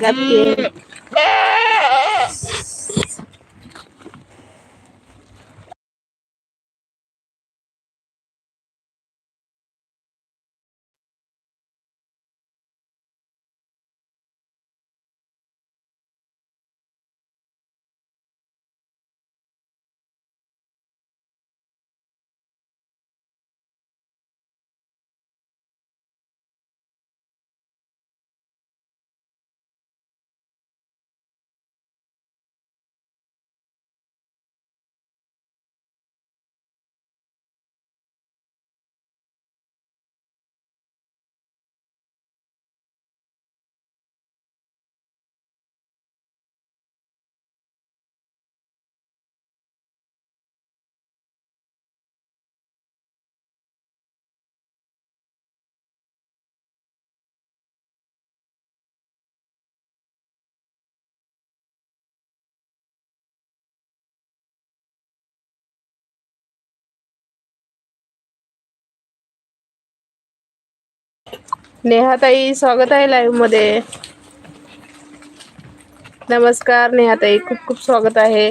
Gabi. नेहाताई स्वागत आहे लाईव्हमध्ये. नमस्कार नेहाताई. खूप खूप स्वागत आहे.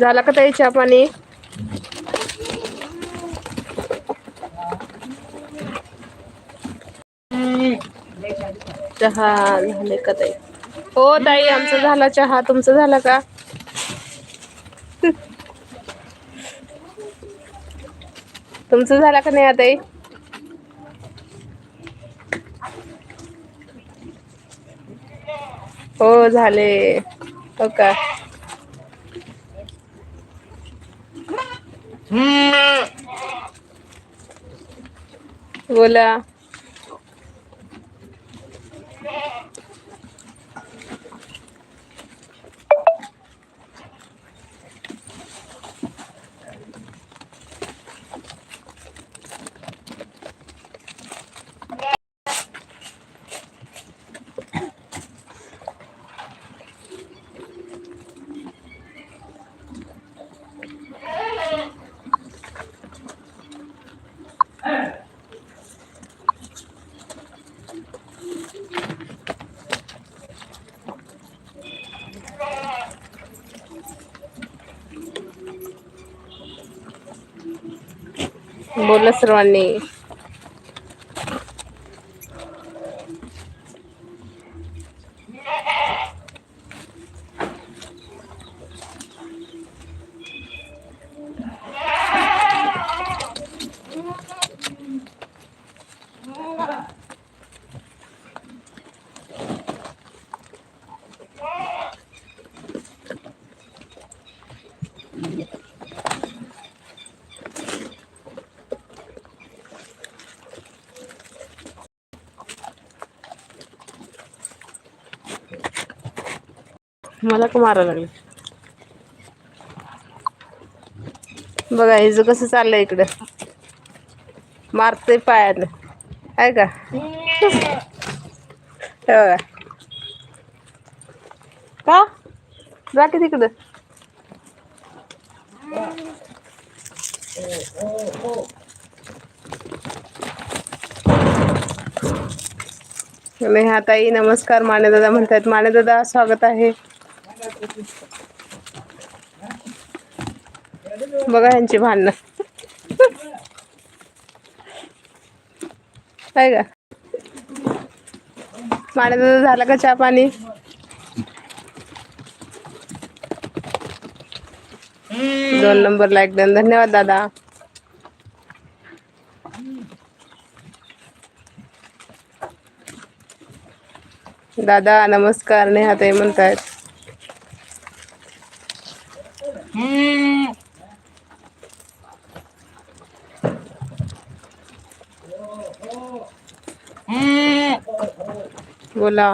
झाला का ताई चहा पाणी? चहा झाले का ताई? हो ताई आमचा झाला चहा. तुमचा झाला का? तुमचं झाला का नाही ताई? हो झाले. हो का? बोला. बोला सर्वांनी मला का मारा लागले. बघा हिज कसं चाललंय इकडं. मारते पायानं आहे का? बघा. का? जा की तिकडं. हा ताई नमस्कार. माने दादा म्हणतात माने दादा स्वागत आहे. बघा यांची भांडणं. काय का? माने झालं झाला का चहा पाणी? दोन नंबरला एकदम धन्यवाद दादा. दादा नमस्कार नेहा ते म्हणतायत. बोला.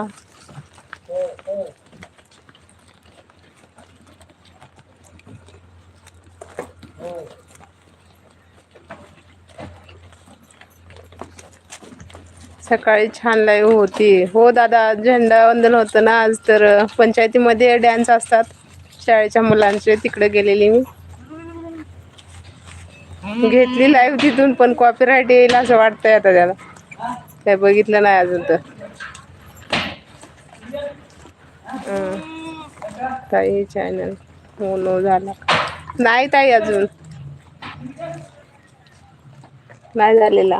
सकाळी छान लाईव्ह होती. हो दादा झेंडा वंदन होतं ना आज तर पंचायतीमध्ये डॅन्स असतात शाळेच्या मुलांचे. तिकडे गेलेली मी. घेतली लाईव्ह तिथून पण कॉपीराईट येईल असं वाटतंय आता त्याला. काय बघितलं नाही अजून तर हं. ताई चॅनल हो नो झाला. नाही ताई अजून. नाही झालेला.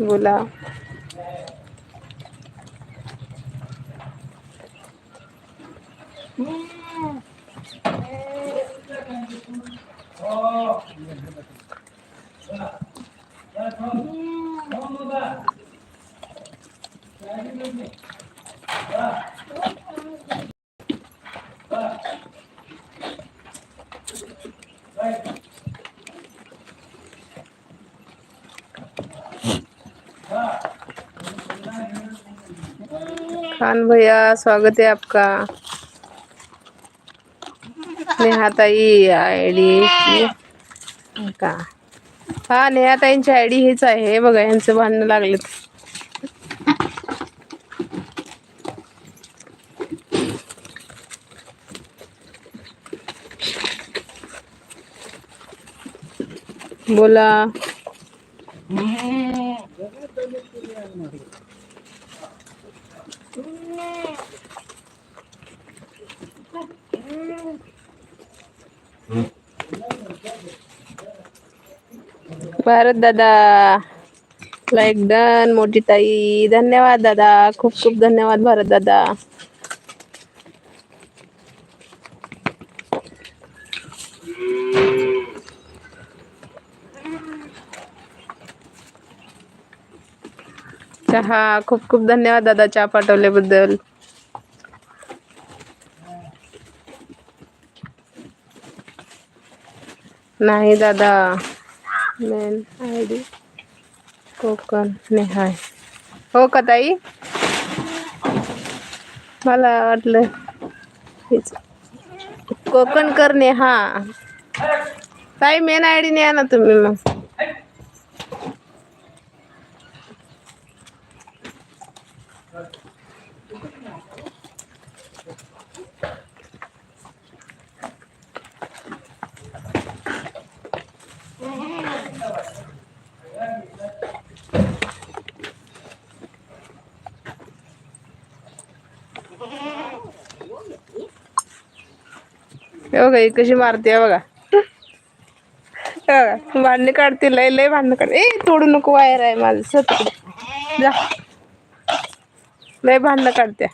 बोला. खान भैया, स्वागत है आपका। नेहा ताई आय डी का? हा नेहा ताईंची आय डी हीच आहे बघा बोला. भारत दादा. लाईक डन मोठी ताई. धन्यवाद दादा. खूप खूप धन्यवाद भारत दादा. चहा. खूप खूप धन्यवाद दादा चहा पाठवल्याबद्दल. नाही दादा. मेन आय डी कोकण नेहाय हो का ताई मला वाटलं कोकणकर कोकण नेहा ताई मेन आय डी न्या ना तुम्ही मग बघा ही कशी मारते बघा. हे भांडणे काढते लय लय भांडणं काढते. ए तोडू नको वायर आहे माझं सत जा. लय भांडणं काढते.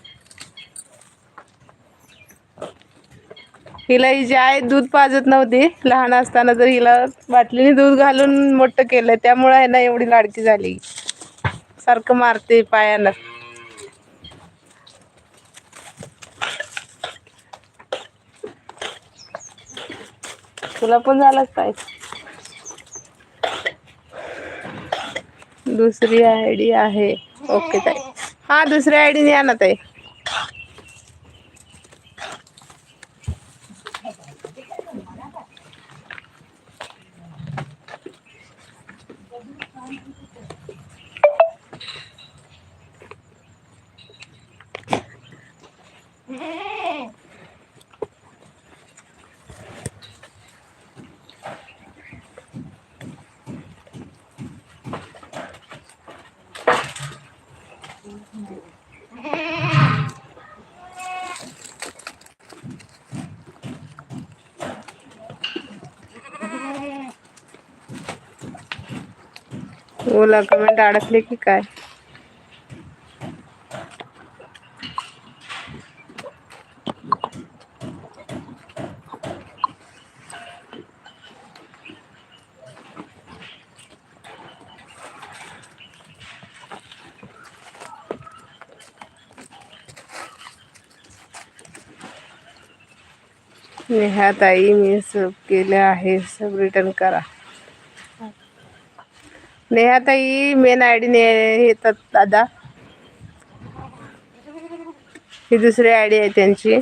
हिला ही जी आहे दूध पाजत नव्हती. लहान असताना जर हिला बाटलीने दूध घालून मोठं केलं त्यामुळे आहे ना एवढी लाडकी झाली. सारखं मारते पायानं. तुला पण झालाच पाहिजे. दुसरी आय डी आहे. ओके ताई. हा दुसरी आय डी या ना ताई. ओला कमेंट अडकले की काय? नेहा ताई मी सब केलं आहे सब रिटर्न करा. नेहा मेन आय डी येतात दादा. ही दुसरी आय डी आहे त्यांची.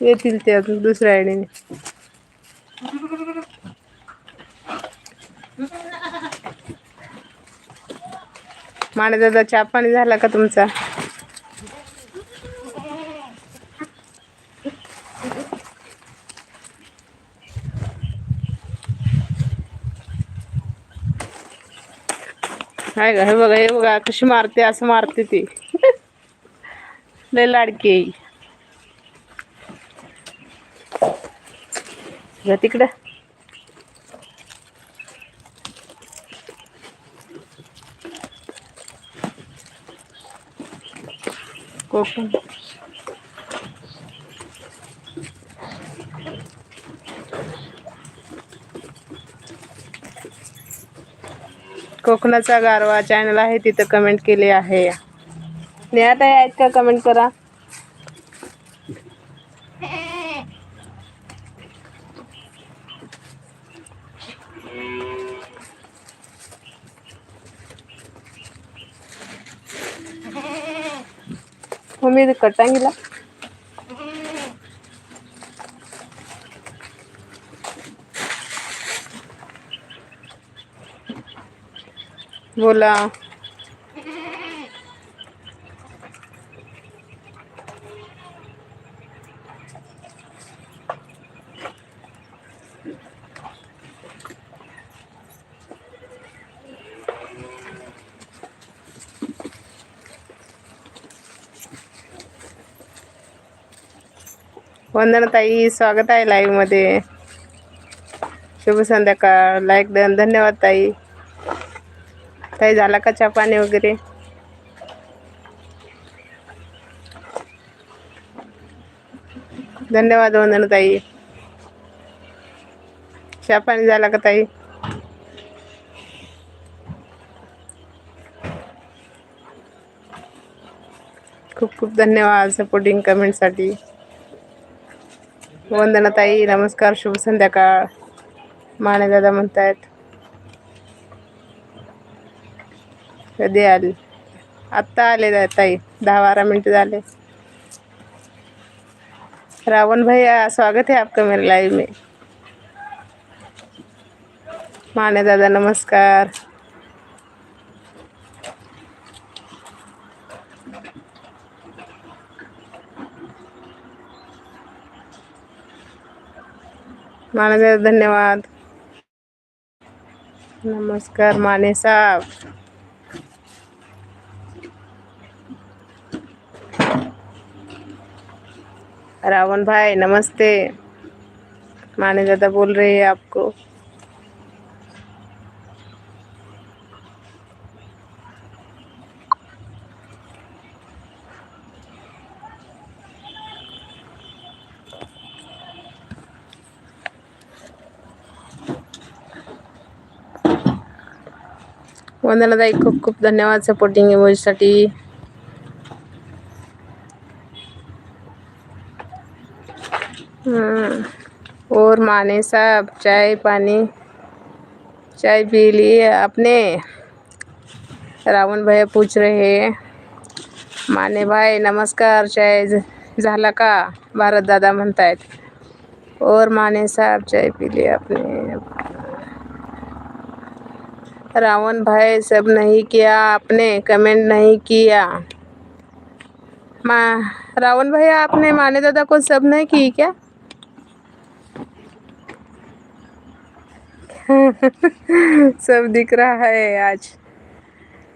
येतील ते अजून दुसऱ्या आय डीने माने दादा चहा पाणी झाला का तुमचा? हाय का हे बघा हे मारते असं मारते ती. ही. कोकणाचा गारवा चॅनल आहे तिथं कमेंट केली आहे. नेहात आहे आहेत का? कमेंट करा. मम्मी कटांगीला. बोला. वंदना ताई स्वागत आहे लाईव्हमध्ये. शुभ संध्याकाळ. लाईक धन्यवाद ताई. ताई झाला का चहा पाणी वगैरे? धन्यवाद वंदना ताई. चहा पाणी झाला का ताई? खूप खूप धन्यवाद सपोर्टिंग कमेंटसाठी वंदना ताई नमस्कार शुभ संध्याकाळ. माने दादा म्हणतायत. कधी आली? आत्ता आले ताई. दहा बारा मिनटं झाले. रावण भैया स्वागत है आपका मेरे लाइव में. माने दादा नमस्कार. माने दादा धन्यवाद. नमस्कार माने साहब. रावण भाई नमस्ते. माने दादा बोल रहे हैं आपको. वंदनाताई खूप खूप धन्यवाद सपोर्टिंग इमोजीसाठी माने साहब चाय पानी, चाय पी ली आपने रावण भैया पूछ रहे हैं, माने भाई, नमस्कार, चाय झाला का? भारत दादा म्हणतायत, और माने साहब, चाय पी ली आपने रावण भाई, सब नहीं किया आपने, कमेंट नहीं किया। मा, रावण भैया, आपने माने दादा को सब नहीं की क्या? सब दिख रहा है आज।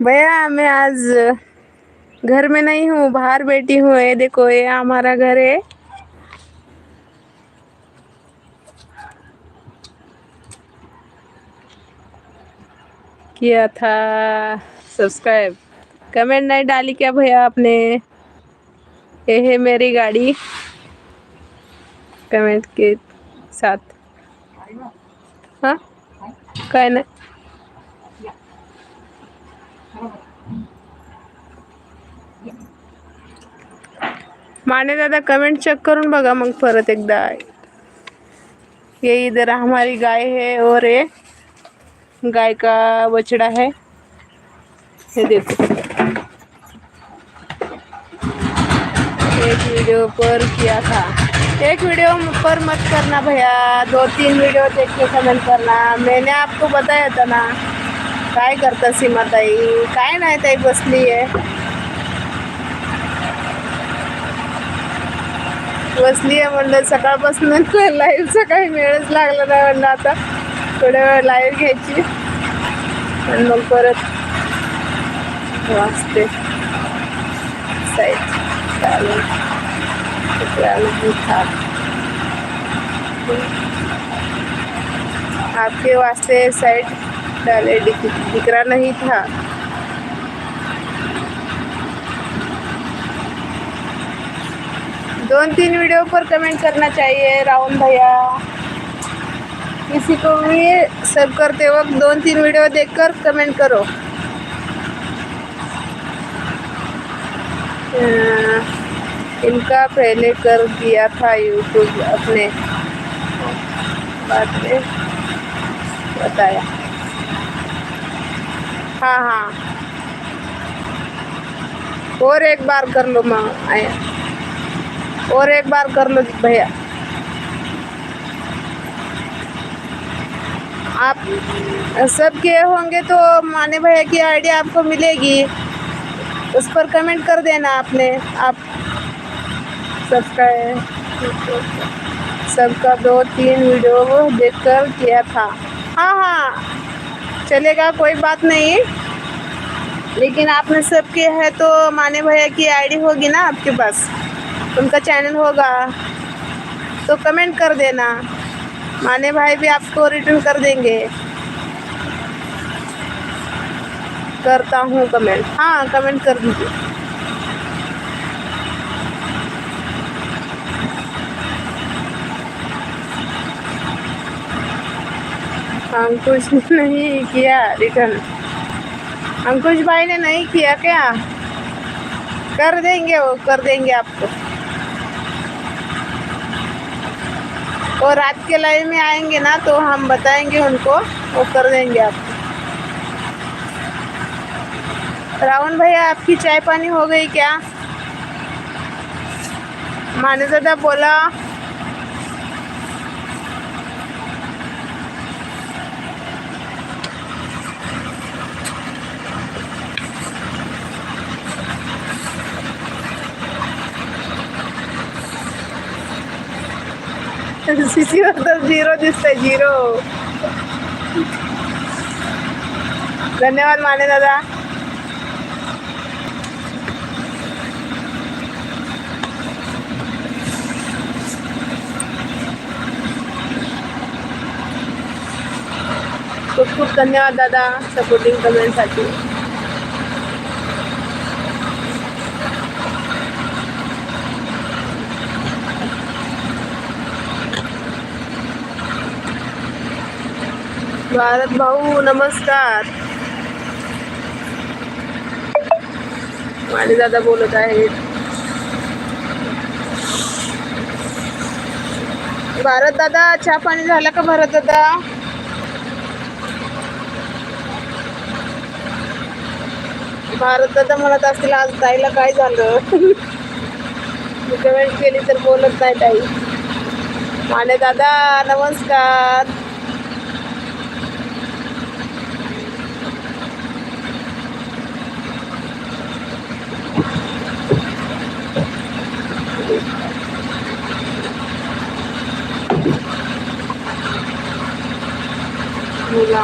भैया, मैं आज घर में नहीं हूँ, बाहर बैठी हूँ। ये देखो, ये हमारा घर है। किया था सब्सक्राइब। कमेंट नहीं डाली क्या भैया आपने? ये है मेरी गाड़ी। कमेंट के साथ। हाँ? काय नाही. माने दादा कमेंट चेक करून बघा मग परत एकदा. ये इधर हमारी गाय है और ये गाय का बछड़ा है. ये देखो. एक वीडियो पर किया था. एक वीडियो पर मत करना भैया दो तीन वीडियो देख के कमेंट करना। मैंने आपको बताया था ना काय करता सीमाताई? काय नाही ताई बसली आहे. बसली आहे म्हणलं सकाळपासून लाईव्हचा काही वेळच लागला नाही म्हणलं आता. थोड्या वेळ लाईव्ह घ्यायची. आणि मग परत वाचते. साईड चालेल था आपके वास्ते साइड डाले दिख, रहा नहीं था। दोन तीन वीडियो पर कमेंट करना चाहिए राहुल भैया। किसी को भी सब करते वक्त दोन तीन वीडियो देखकर कमेंट करो। अह, इनका पहले कर दिया था यूट्यूब अपने बाद में बताया। हाँ हाँ। और एक बार कर लो माँ, आया। और एक बार कर लो भैया। आप सब किए होंगे तो माने भैया की आइडिया आपको मिलेगी। उस पर कमेंट कर देना आपने। आप सब्सक्राइब सबका दो तीन वीडियो देखकर किया था। हाँ हाँ। चलेगा, कोई बात नहीं। लेकिन आपने सब किया है तो माने भैया की आईडी होगी ना आपके पास? उनका चैनल होगा। तो कमेंट कर देना। माने भाई भी आपको रिटर्न कर देंगे। करता हूँ कमेंट। हाँ कमेंट कर दीजिए। अंकुश ने नहीं किया रिटर्न अंकुश भाई ने नहीं किया क्या? कर देंगे वो कर देंगे आपको। और रात के लाइन में आएंगे ना तो हम बताएंगे उनको वो कर देंगे आपको। रावण भैया आपकी चाय पानी हो गई क्या? माने दादा बोला सीसीवर तर झिरो दिसतंय झिरो धन्यवाद माने दादा खूप खूप धन्यवाद दादा सपोर्टिंग कमेंटसाठी भारत भाऊ नमस्कार. माने दादा बोलत आहेत. भारत दादा चहा पाणी झाला का भारत दादा? भारत दादा म्हणत असतील आज ताईला काय झालं? मी कमेंट केली तर बोलत नाही ताई. माने दादा नमस्कार. मुला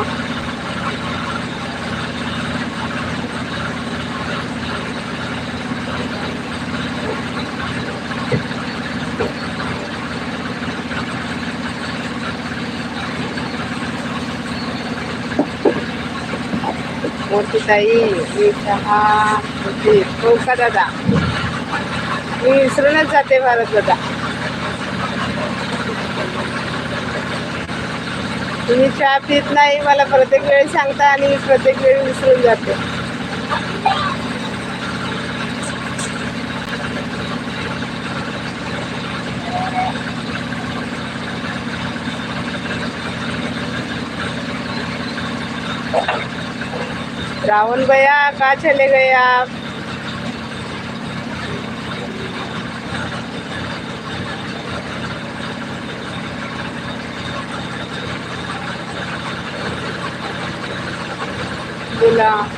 मोठी ताई मी चहा होते हो का दादा मी विसरूनच जाते भारत दादा तुम्ही चहा पित नाही मला प्रत्येक वेळी सांगता आणि मी प्रत्येक वेळी विसरून जाते. रावण भैया का चले गए आप बोला बस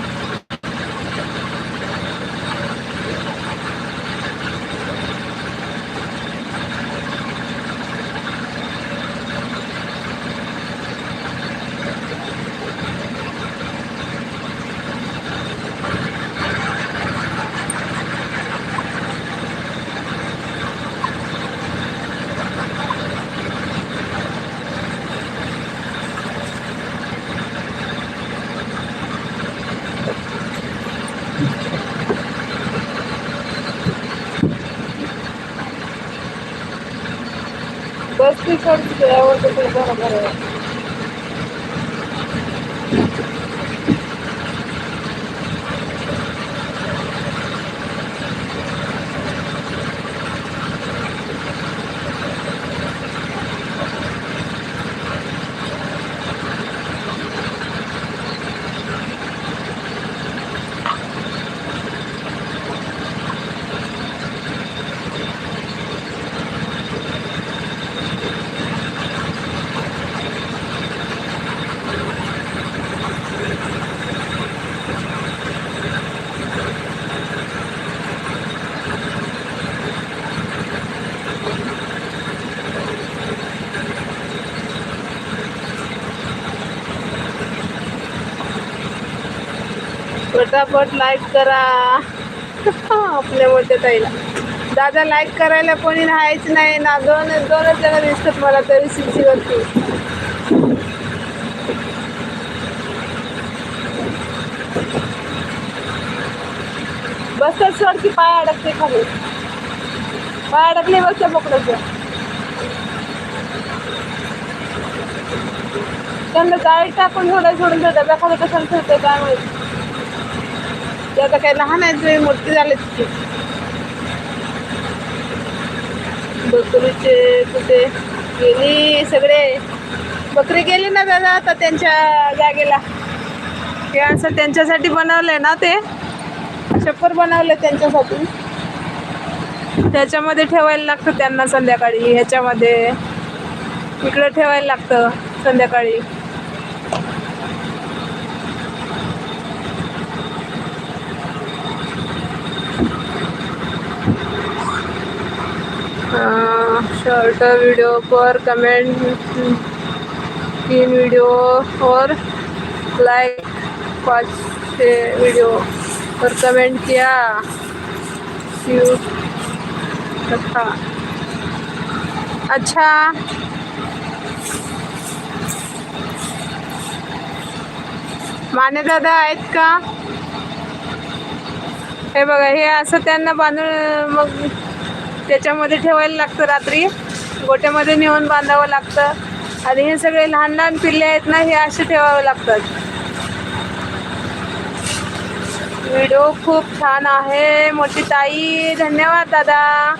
ती सोडते यावर तर ते पटापट लाईक करा. आपल्या मोठ्या ताईला. दादा लाईक करायला कोणी राहायच नाही ना दोन दोनच जण दिसतात मला तरी सिटीवरती बसतात सोड की पाय अडकते खाली. पाय अडकले बसते पकडत त्यांना जाळी टाकून थोडं सोडून ठेवतात एखादं कसं ठेवते काय माहिती. ते आता काही लहान आहेत जे मोठी झाले तिथे बकरीचे कुठे? गेली सगळे. बकरी गेली ना दादा आता त्यांच्या जागेला. हे असं त्यांच्यासाठी बनवलंय ना ते? छप्पर बनवले त्यांच्यासाठी. त्याच्यामध्ये ठेवायला लागतं त्यांना संध्याकाळी. ह्याच्यामध्ये इकडं ठेवायला लागतं संध्याकाळी. शॉर्ट वीडियो पर कमेंट तीन वीडियो और लाइक पाँच छः वीडियो पर कमेंट किया. क्यों अच्छा. अच्छा. माने दादा आहेत का? हे बघा हे असं त्यांना बांधून मग त्याच्यामध्ये ठेवायला लागतं रात्री. गोट्यामध्ये नेऊन बांधावं लागतं. आणि हे सगळे लहान लहान पिल्ले आहेत ना हे असे ठेवावे लागतात. व्हिडिओ खूप छान आहे मोठी ताई. धन्यवाद दादा.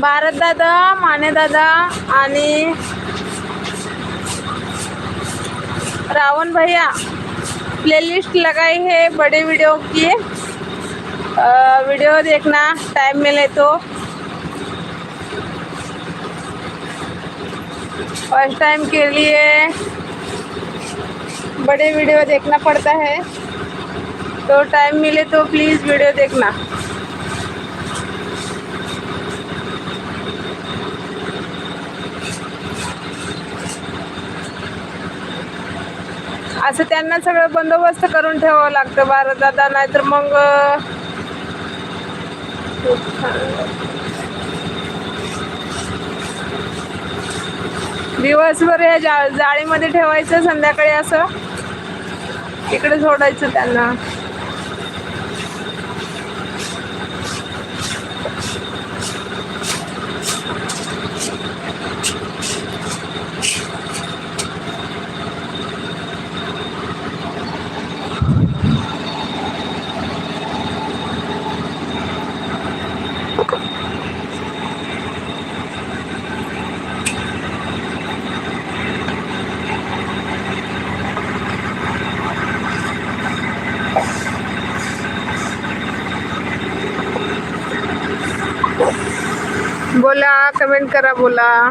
भारत दादा माने दादा आणि रावण भैया प्लेलिस्ट लगाई है बड़े वीडियो की आ, वीडियो देखना टाइम मिले तो। फर्स्ट टाइम के लिए बड़े वीडियो देखना पड़ता है। तो टाइम मिले तो प्लीज़ वीडियो देखना। असं त्यांना सगळं बंदोबस्त करून ठेवावं लागतं भारत दादा नाहीतर मग दिवसभर या जा जाळीमध्ये ठेवायचं संध्याकाळी असं. इकडे सोडायचं त्यांना. कमेंट बोला.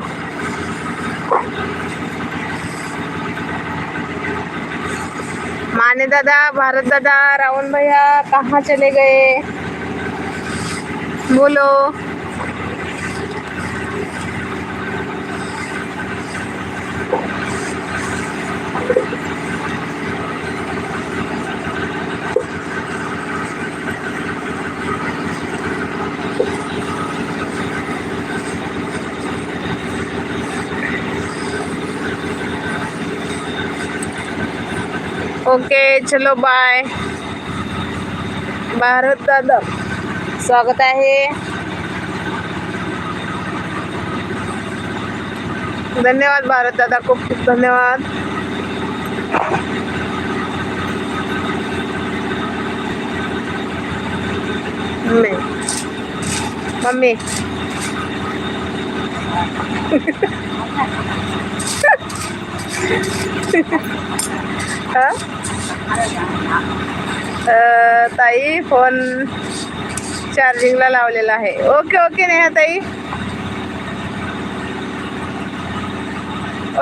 माने दादा भारत दादा रावण भैया कहाँ चले गए? बोलो. चलो बाय भारत दादा. स्वागत आहे. धन्यवाद भारत दादा, खूप खूप धन्यवाद. मम्मी. मम्मी. हा? ताई फोन चार्जिंगला लावलेला आहे. ओके ओके नेहा ताई.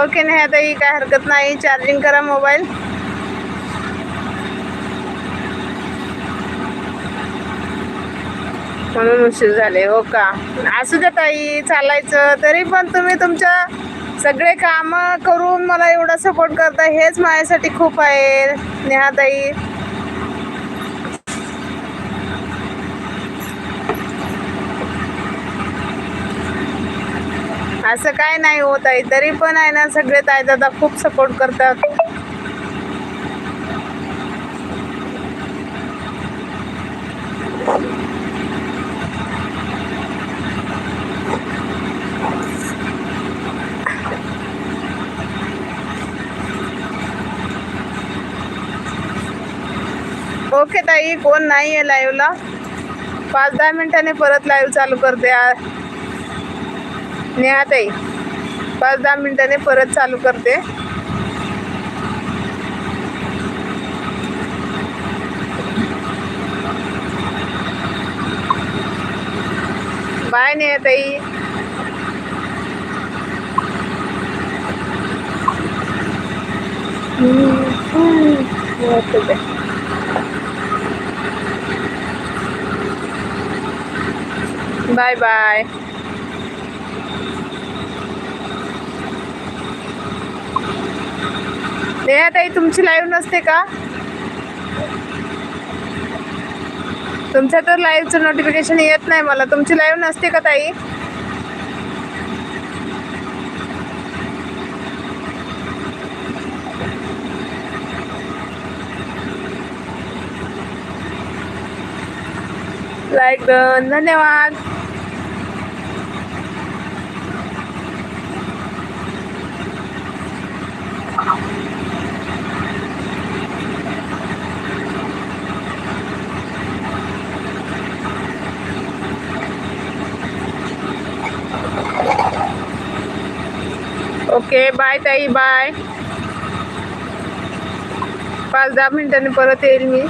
ओके नेहा ताई काय हरकत नाही. चार्जिंग करा मोबाईल म्हणून उशीर झाले हो का? असू द्या ताई चालायचं. तरी पण तुम्ही तुमच्या सगळे काम करून मला एवढा सपोर्ट करता हेच माझ्यासाठी खूप आहे नेहाताई. असं काय नाही होत आहे तरी पण आहे ना सगळे ताई दादा खूप सपोर्ट करतात. ताई कोण नाही आहे लाईव्हला पाच दहा मिनिटांनी परत लाईव्ह चालू करते नेहा ताई पाच दहा मिनिटांनी परत चालू करते बाय नेहा ताई बाय बाय नेहा ताई तुमची लाईव्ह नसते का? तुमच्या तर लाईव्हचं नोटिफिकेशन येत नाही मला. तुमची लाईव्ह नसते का ताई? लाईक डन धन्यवाद ओके बाय ताई बाय. पाच दहा मिनिटांनी परत येईल मी.